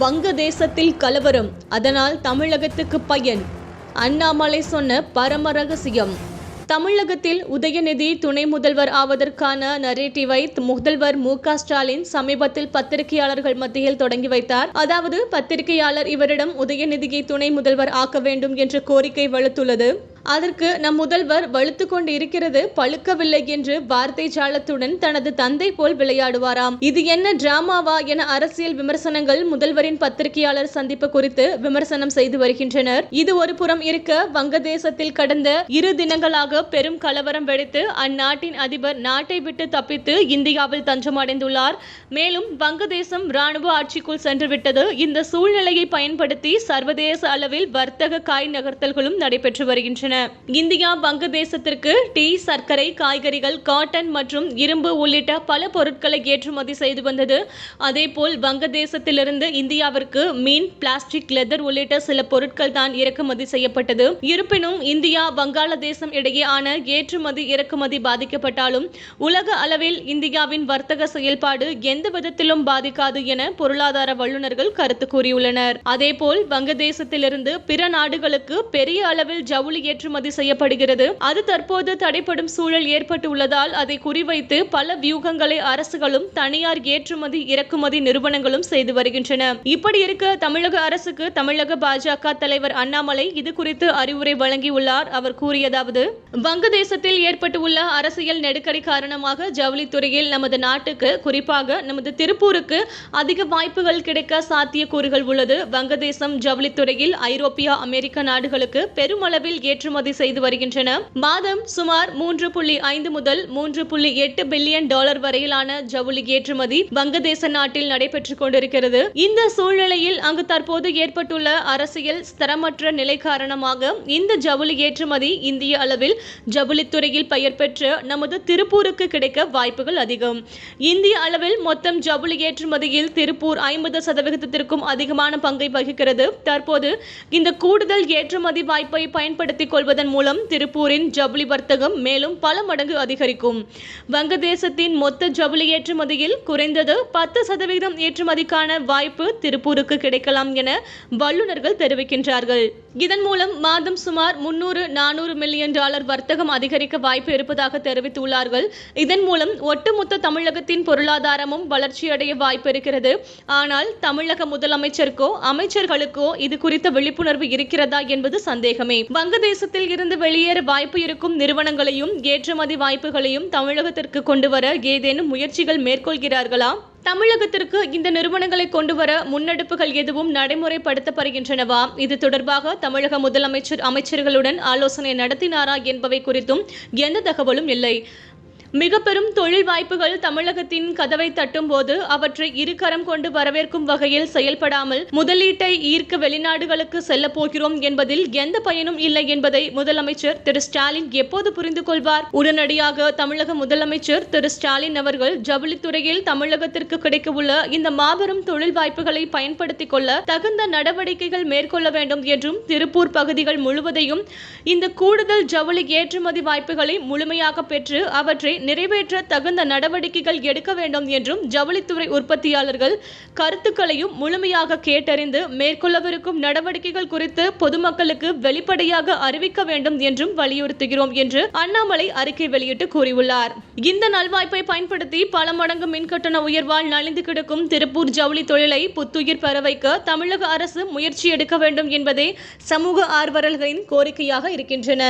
வங்கதேசத்தில் கலவரம். அதனால் தமிழகத்துக்கு பயன். அண்ணாமலை சொன்ன பரம ரகசியம். தமிழகத்தில் உதயநிதி துணை முதல்வர் ஆவதற்கான நரேட்டிவை முதல்வர் மு க ஸ்டாலின் சமீபத்தில் பத்திரிகையாளர்கள் மத்தியில் தொடங்கி வைத்தார். அதாவது பத்திரிகையாளர் இவரிடம் உதயநிதியை துணை முதல்வர் ஆக்க வேண்டும் என்ற கோரிக்கை வலுத்துள்ளது. அதற்கு நம் முதல்வர் வலுத்து கொண்டு இருக்கிறது பழுக்கவில்லை என்று வார்த்தை ஜாலத்துடன் தனது தந்தை போல் விளையாடுவாராம். இது என்ன டிராமாவா என அரசியல் விமர்சனங்கள் முதல்வரின் பத்திரிகையாளர் சந்திப்பு குறித்து விமர்சனம் செய்து வருகின்றனர். இது ஒரு புறம் இருக்க வங்கதேசத்தில் கடந்த இரு தினங்களாக பெரும் கலவரம் வெடித்து அந்நாட்டின் அதிபர் நாட்டை விட்டு தப்பித்து இந்தியாவில் தஞ்சமடைந்துள்ளார். மேலும் வங்கதேசம் ராணுவ ஆட்சிக்குள் சென்றுவிட்டது. இந்த சூழ்நிலையை பயன்படுத்தி சர்வதேச அளவில் வர்த்தக காய் நகர்த்தல்களும் நடைபெற்று வருகின்றன. இந்தியா வங்கதேசத்திற்கு டீ சர்க்கரை காய்கறிகள் காட்டன் மற்றும் இரும்பு உள்ளிட்ட பல பொருட்களை ஏற்றுமதி செய்து வந்தது. அதேபோல் வங்கதேசத்திலிருந்து இந்தியாவிற்கு மீன் பிளாஸ்டிக் லெதர் உள்ளிட்ட சில பொருட்கள் தான் இறக்குமதி செய்யப்பட்டது. இருப்பினும் இந்தியா வங்காளதேசம் இடையேயான ஏற்றுமதி இறக்குமதி பாதிக்கப்பட்டாலும் உலக அளவில் இந்தியாவின் வர்த்தக செயல்பாடு எந்த விதத்திலும் பாதிக்காது என பொருளாதார வல்லுநர்கள் கருத்து கூறியுள்ளனர். அதேபோல் வங்கதேசத்திலிருந்து பிற நாடுகளுக்கு பெரிய அளவில் ஜவுளி ஏற்றுமதி செய்யப்படுகிறது. அது தற்போது தடைப்படும் சூழல் ஏற்பட்டுள்ளதால் அதை குறிவைத்து பல வியூகங்களை அரசுகளும் தனியார் ஏற்றுமதி இறக்குமதி நிறுவனங்களும் செய்து வருகின்றன. இப்படி இருக்க தமிழக அரசுக்கு தமிழக பாஜக தலைவர் அண்ணாமலை இது குறித்து அறிவுரை வழங்கியுள்ளார். அவர் கூறியதாவது வங்கதேசத்தில் ஏற்பட்டுள்ள அரசியல் நெருக்கடி காரணமாக ஜவுளித்துறையில் நமது நாட்டுக்கு குறிப்பாக நமது திருப்பூருக்கு அதிக வாய்ப்புகள் கிடைக்க சாத்தியக்கூறுகள் உள்ளது. வங்கதேசம் ஜவுளித்துறையில் ஐரோப்பியா அமெரிக்க நாடுகளுக்கு பெருமளவில் ஏற்றுமதி செய்து வருகின்றன. மாதம் சுமார் மூன்று புள்ளி ஐந்து முதல் மூன்று புள்ளி எட்டு பில்லியன் டாலர் வரையிலான ஜவுளி ஏற்றுமதி வங்கதேச நாட்டில் நடைபெற்றுக் கொண்டிருக்கிறது. இந்த சூழ்நிலையில் அங்கு தற்போது ஏற்பட்டுள்ள அரசியல் ஸ்திரமற்ற நிலை காரணமாக இந்த ஜவுளி ஏற்றுமதி இந்திய அளவில் ஜவுளித்துறையில் பெயர் பெற்று நமது திருப்பூருக்கு கிடைக்க வாய்ப்புகள் அதிகம். இந்திய அளவில் மொத்தம் ஜவுளி ஏற்றுமதியில் திருப்பூர் ஐம்பது சதவிகிதத்திற்கும் அதிகமான பங்கை வகிக்கிறது. தற்போது இந்த கூடுதல் ஏற்றுமதி வாய்ப்பை பயன்படுத்திக் கொள்வதன் மூலம் திருப்பூரின் ஜவுளி வர்த்தகம் மேலும் பல மடங்கு அதிகரிக்கும். வங்கதேசத்தின் மொத்த ஜவுளி ஏற்றுமதியில் குறைந்தது பத்து சதவிகிதம் ஏற்றுமதிக்கான வாய்ப்பு திருப்பூருக்கு கிடைக்கலாம் என வல்லுநர்கள் தெரிவிக்கின்றார்கள். இதன் மூலம் மாதம் சுமார் முன்னூறு நானூறு மில்லியன் டாலர் வர்த்தகம் அதிகரிக்க வாய்ப்பு இருப்பதாக தெரிவித்துள்ளார்கள். இதன் மூலம் ஒட்டுமொத்த தமிழகத்தின் பொருளாதாரமும் வளர்ச்சியடைய வாய்ப்பு இருக்கிறது. ஆனால் தமிழக முதலமைச்சருக்கோ அமைச்சர்களுக்கோ இது குறித்த விழிப்புணர்வு இருக்கிறதா என்பது சந்தேகமே. வங்கதேசத்தில் இருந்து வெளியேற வாய்ப்பு இருக்கும் நிறுவனங்களையும் ஏற்றுமதி வாய்ப்புகளையும் தமிழகத்திற்கு கொண்டு வர ஏதேனும் முயற்சிகள் மேற்கொள்கிறார்களா? தமிழகத்திற்கு இந்த நிறுவனங்களை கொண்டு வர முன்னெடுப்புகள் எதுவும் நடைமுறைப்படுத்தப்படுகின்றனவா? இது தொடர்பாக தமிழக முதலமைச்சர் அமைச்சர்களுடன் ஆலோசனை நடத்தினாரா என்பவை குறித்தும் எந்த தகவலும் இல்லை. மிக பெரும் தொழில் வாய்ப்புகள் தமிழகத்தின் கதவை தட்டும் போது அவற்றை இருகரம் கொண்டு வரவேற்கும் வகையில் செயல்படாமல் முதலீட்டை ஈர்க்க வெளிநாடுகளுக்கு செல்ல போகிறோம் என்பதில் எந்த பயனும் இல்லை என்பதை முதலமைச்சர் திரு ஸ்டாலின் எப்போது புரிந்து கொள்வார்? உடனடியாக தமிழக முதலமைச்சர் திரு ஸ்டாலின் அவர்கள் ஜவுளித்துறையில் தமிழகத்திற்கு கிடைக்கவுள்ள இந்த மாபெரும் தொழில் வாய்ப்புகளை பயன்படுத்திக் கொள்ள தகுந்த நடவடிக்கைகள் மேற்கொள்ள வேண்டும் என்றும் திருப்பூர் பகுதிகள் முழுவதையும் இந்த கூடுதல் ஜவுளி ஏற்றுமதி வாய்ப்புகளை முழுமையாக பெற்று அவற்றை நிறைவேற்ற தகுந்த நடவடிக்கைகள் எடுக்க வேண்டும் என்றும் ஜவுளித்துறை உற்பத்தியாளர்கள் கருத்துக்களையும் முழுமையாக கேட்டறிந்து மேற்கொள்ளவிருக்கும் நடவடிக்கைகள் குறித்து பொதுமக்களுக்கு வெளிப்படையாக அறிவிக்க வேண்டும் என்றும் வலியுறுத்துகிறோம் என்று அண்ணாமலை அறிக்கை வெளியிட்டு கூறியுள்ளார். இந்த நல்வாய்ப்பை பயன்படுத்தி பல மடங்கு மின்கட்டண உயர்வால் நலிந்து கிடக்கும் திருப்பூர் ஜவுளி தொழிலை புத்துயிர் பெற வைக்க தமிழக அரசு முயற்சி எடுக்க வேண்டும் என்பதே சமூக ஆர்வலர்களின் கோரிக்கையாக இருக்கின்றன.